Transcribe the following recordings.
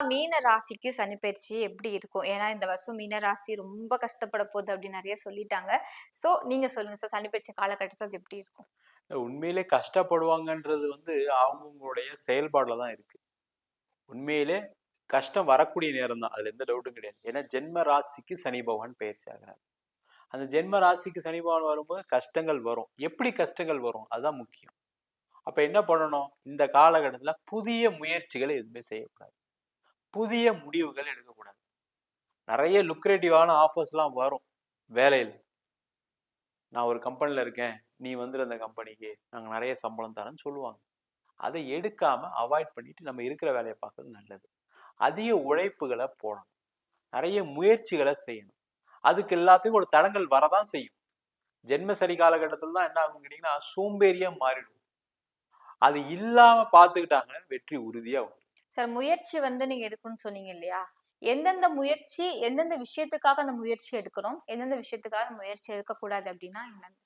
மீன ராசிக்கு சனி பயிற்சி எப்படி இருக்கும்? ஏன்னா இந்த வருஷம் மீன ராசி ரொம்ப கஷ்டப்பட போகுது அப்படின்னு நிறைய சொல்லிட்டாங்க. ஸோ நீங்க சொல்லுங்க சார் சனி பயிற்சி அது எப்படி இருக்கும்? உண்மையிலே கஷ்டப்படுவாங்கன்றது வந்து அவங்கவுங்களுடைய செயல்பாடுல தான் இருக்கு. உண்மையிலே கஷ்டம் வரக்கூடிய நேரம் தான். அதுல எந்த டவுட்டும் கிடையாது. ஏன்னா ஜென்ம ராசிக்கு சனி பகவான் பயிற்சி ஆகிறார் அந்த ஜென்ம ராசிக்கு சனி பகவான் வரும்போது கஷ்டங்கள் வரும். எப்படி கஷ்டங்கள் வரும்? அதுதான் முக்கியம். அப்ப என்ன பண்ணணும்? இந்த காலகட்டத்தில் புதிய முயற்சிகளை எதுவுமே செய்யக்கூடாது. புதிய முடிவுகள் எடுக்கக்கூடாது. நிறைய லுக்ரேட்டிவான ஆஃபர்ஸ்லாம் வரும் வேலையில் நான் ஒரு கம்பெனியில் இருக்கேன். நீ வந்துரு அந்த கம்பெனிக்கு. நாங்க நிறைய சம்பளம் தரேன்னு சொல்லுவாங்க. அதை எடுக்காம அவாய்ட் பண்ணிட்டு நம்ம இருக்கிற வேலையை பார்க்கறது நல்லது. அதிக உழைப்புகளை போடணும். நிறைய முயற்சிகளை செய்யணும். அதுக்கு எல்லாத்துக்கும் ஒரு தடங்கல் வரதான் செய்யும். ஜென்ம சனி காலகட்டத்துல தான் என்ன ஆகும்னு கேட்டீங்கன்னா, சோம்பேறியாக மாறிடும். அது இல்லாம பார்த்துக்கிட்டாங்கன்னா வெற்றி உறுதியாக வரும். சார் முயற்சி வந்து நீங்க எடுக்கணும்னு சொன்னீங்க இல்லையா? எந்தெந்த முயற்சி, எந்தெந்த விஷயத்துக்காக அந்த முயற்சி எடுக்கணும்? எந்தெந்த விஷயத்துக்காக முயற்சி எடுக்கக்கூடாது அப்படின்னா என்னங்க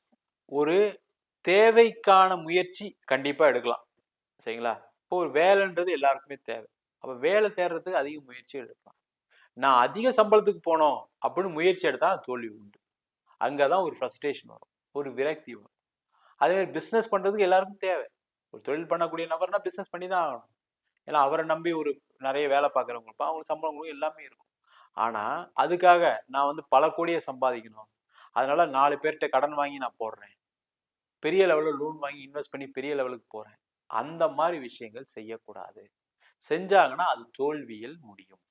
ஒரு தேவைக்கான முயற்சி கண்டிப்பா எடுக்கலாம். சரிங்களா? இப்போ ஒரு வேலைன்றது எல்லாருக்குமே தேவை. அப்ப வேலை தேடுறதுக்கு அதிக முயற்சி எடுக்கலாம். நான் அதிக சம்பளத்துக்கு போனோம் அப்படின்னு முயற்சி எடுத்தா தோல்வி உண்டு. அங்கதான் ஒரு ஃப்ரஸ்ட்ரேஷன் வரும். ஒரு விரக்தி வரும். அதே மாதிரி பிஸ்னஸ் பண்றதுக்கு எல்லாருக்கும் தேவை. ஒரு தொழில் பண்ணக்கூடிய நபர்னா பிஸ்னஸ் பண்ணி தான் ஆகணும். ஏன்னா அவரை நம்பி ஒரு நிறைய வேலை பார்க்குறவங்க இருப்பாங்க. அவங்களுக்கு சம்பளம் எல்லாமே இருக்கும். ஆனால் அதுக்காக நான் வந்து பல கோடியை சம்பாதிக்கணும். அதனால நாலு பேர்கிட்ட கடன் வாங்கி நான் போடுறேன். பெரிய லெவலில் லோன் வாங்கி இன்வெஸ்ட் பண்ணி பெரிய லெவலுக்கு போகிறேன் அந்த மாதிரி விஷயங்கள் செய்யக்கூடாது. செஞ்சாங்கன்னா அது தோல்வியில் முடியும்.